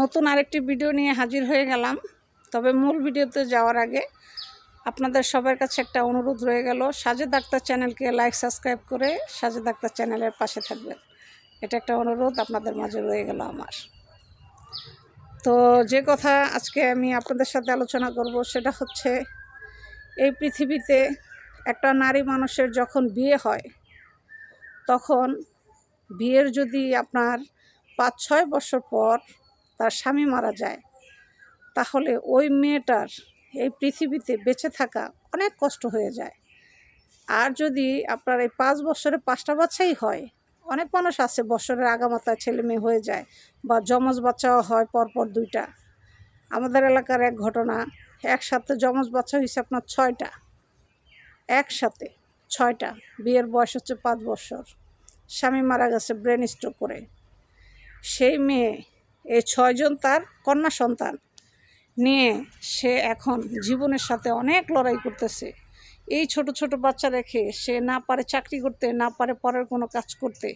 নতুন আরেকটি ভিডিও নিয়ে হাজির হয়ে গেলাম। তবে মূল ভিডিওতে যাওয়ার আগে আপনাদের সবার কাছে একটা অনুরোধ রয়ে গেল। সাজেদ আক্তার চ্যানেলকে লাইক, সাবস্ক্রাইব করে সাজেদ আক্তার চ্যানেলের পাশে থাকবেন। এটা একটা অনুরোধ আপনাদের মাঝে রয়ে গেল আমার। তো যে কথা আজকে আমি আপনাদের সাথে আলোচনা করব সেটা হচ্ছে, এই পৃথিবীতে একটা নারী মানুষের যখন বিয়ে হয়, তখন বিয়ের যদি আপনার পাঁচ ছয় বছর পর তার স্বামী মারা যায়, তাহলে ওই মেয়েটার এই পৃথিবীতে বেঁচে থাকা অনেক কষ্ট হয়ে যায়। আর যদি আপনার এই পাঁচ বছরে পাঁচটা বাচ্চাই হয়, অনেক মানুষ আছে বছরের আগামাতায় ছেলে মেয়ে হয়ে যায় বা যমজ বাচ্চাও হয় পরপর দুইটা। আমাদের এলাকার এক ঘটনা, একসাথে যমজ বাচ্চা হয়েছে আপনার ছয়টা, একসাথে ছয়টা, বিয়ের বয়স হচ্ছে পাঁচ বছর, স্বামী মারা গেছে ব্রেন স্ট্রোক করে। সেই মেয়ে এই ছয়জন তার কন্যা সন্তান নিয়ে সে এখন জীবনের সাথে অনেক লড়াই করতেছে। এই ছোট ছোট বাচ্চা রেখে সে না পারে চাকরি করতে, না পারে পরের কোনো কাজ করতে,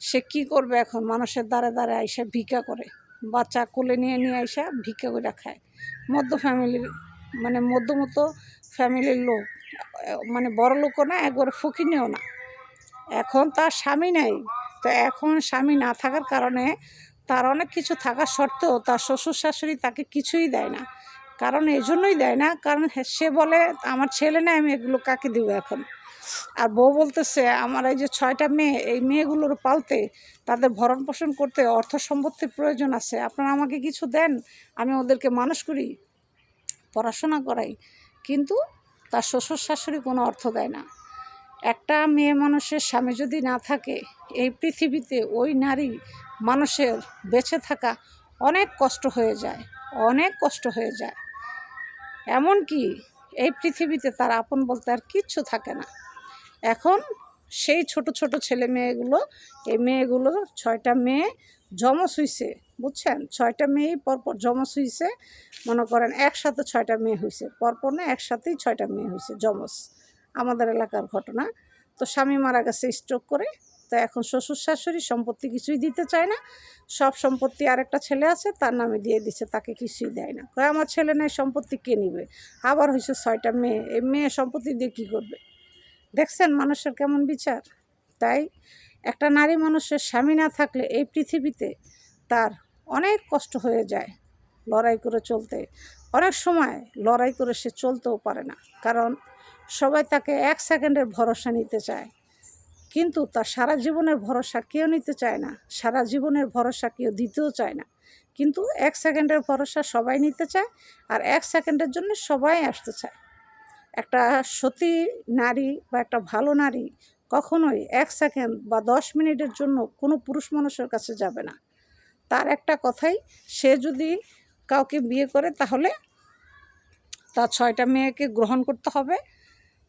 সে কি করবে এখন? মানুষের দ্বারে দ্বারে আইসা ভিক্ষা করে। বাচ্চা কোলে নিয়ে নিয়ে আইসা ভিক্ষা করে খায়। মধ্য ফ্যামিলির মানে মধ্যমতো ফ্যামিলির লোক মানে বড় লোকও না, একবারে ফকিনেও না। এখন তার স্বামী নাই। তো এখন স্বামী না থাকার কারণে তার অনেক কিছু থাকা সত্ত্বেও তার শ্বশুর শাশুড়ি তাকে কিছুই দেয় না। কারণ এই জন্যই দেয় না, কারণ সে বলে, আমার ছেলে না আমি এগুলো কাকে দিব এখন? আর বউ বলতেছে, আমার এই যে ছয়টা মেয়ে, এই মেয়েগুলোর পালতে তাদের ভরণ পোষণ করতে অর্থ সম্পত্তির প্রয়োজন আছে। আপনারা আমাকে কিছু দেন, আমি ওদেরকে মানুষ করি, পড়াশোনা করাই। কিন্তু তার শ্বশুর শাশুড়ি কোনো অর্থ দেয় না। একটা মেয়ে মানুষের স্বামী যদি না থাকে, এই পৃথিবীতে ওই নারী মানুষের বেঁচে থাকা অনেক কষ্ট হয়ে যায়, অনেক কষ্ট হয়ে যায়। এমনকি এই পৃথিবীতে তার আপন বলতে আর কিচ্ছু থাকে না। এখন সেই ছোট ছোট ছেলে মেয়েগুলো, এই মেয়েগুলো ছয়টা মেয়ে জমস হইছে, বুঝছেন? ছয়টা মেয়েই পরপর জমস হইছে, মনে করেন একসাথে ছয়টা মেয়ে হয়েছে পরপর না একসাথেই ছয়টা মেয়ে হয়েছে জমস। আমাদের এলাকার ঘটনা। তো স্বামী মারা গেছে স্ট্রোক করে। তো এখন শ্বশুর শাশুড়ি সম্পত্তি কিছুই দিতে চায় না। সব সম্পত্তি আরেকটা ছেলে আছে, তার নামে দিয়ে দিচ্ছে তাকে কিছুই দেয় না। কয়, আমার ছেলে নেই সম্পত্তি কে নিবে? আবার হয়েছে ছয়টা মেয়ে। এই মেয়ে সম্পত্তি দিয়ে কী করবে? দেখছেন মানুষের কেমন বিচার? তাই একটা নারী মানুষের স্বামী না থাকলে এই পৃথিবীতে তার অনেক কষ্ট হয়ে যায় লড়াই করে চলতে। অনেক সময় লড়াই করে সে চলতেও পারে না। কারণ সবাই তাকে এক সেকেন্ডের ভরসা নিতে চায়। কিন্তু তার সারা জীবনের ভরসা কেউ নিতে চায় না। সারা জীবনের ভরসা কেউ দিতেও চায় না। কিন্তু এক সেকেন্ডের ভরসা সবাই নিতে চায় আর এক সেকেন্ডের জন্য সবাই আসতে চায়। একটা সতী নারী বা একটা ভালো নারী কখনোই এক সেকেন্ড বা দশ মিনিটের জন্য কোনো পুরুষ মানুষের কাছে যাবে না। তার একটা কথাই, সে যদি কাউকে বিয়ে করে তাহলে তার ছয়টা মেয়েকে গ্রহণ করতে হবে।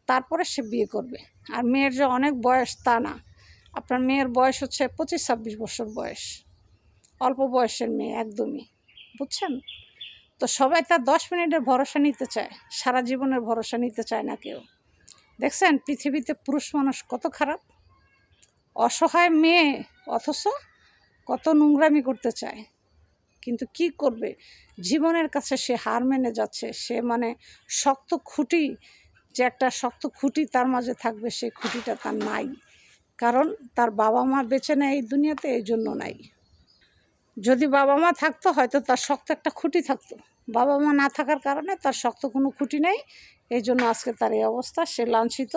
তারপরে সে বিয়ে করবে। আর মেয়ের যে অনেক বয়স তা না। আপনার মেয়ের বয়স হচ্ছে পঁচিশ ছাব্বিশ বছর বয়স। অল্প বয়সের মেয়ে একদমই। বুঝছেন? তো সবাই তার দশ মিনিটের ভরসা নিতে চায়। সারা জীবনের ভরসা নিতে চায় না কেউ। দেখছেন? পৃথিবীতে পুরুষ মানুষ কত খারাপ? অসহায় মেয়ে অথচ কত নোংরামি করতে চায়। কিন্তু কি করবে? জীবনের কাছে সে হার মেনে যাচ্ছে। সে মানে শক্ত খুঁটি যে একটা শক্ত খুঁটি তার মাঝে থাকবে, সেই খুঁটিটা তার নাই। কারণ তার বাবা মা বেঁচে নেয় এই দুনিয়াতে, এই জন্য নাই। যদি বাবা মা থাকতো, হয়তো তার শক্ত একটা খুঁটি থাকতো। বাবা মা না থাকার কারণে তার শক্ত কোনো খুঁটি নেই। এই জন্য আজকে তার এই অবস্থা। সে লাঞ্ছিত।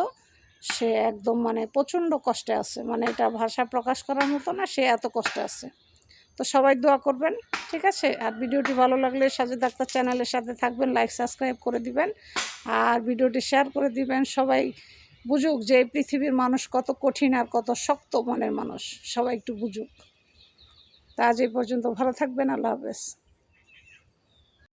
সে একদম মানে প্রচণ্ড কষ্টে আছে। মানে এটা ভাষা প্রকাশ করার মতো না, সে এত কষ্টে আছে। তো সবাই দোয়া করবেন, ঠিক আছে? আর ভিডিওটি ভালো লাগলে সাজে ডাক্তার চ্যানেলের সাথে থাকবেন লাইক সাবস্ক্রাইব করে দিবেন, আর ভিডিওটি শেয়ার করে দিবেন। সবাই বুঝুক যে পৃথিবীর মানুষ কত কঠিন আর কত শক্ত মনের মানুষ। সবাই একটু বুঝুক। তা আজ এই পর্যন্ত ভালো থাকবেন, আল্লাহ হাফেজ।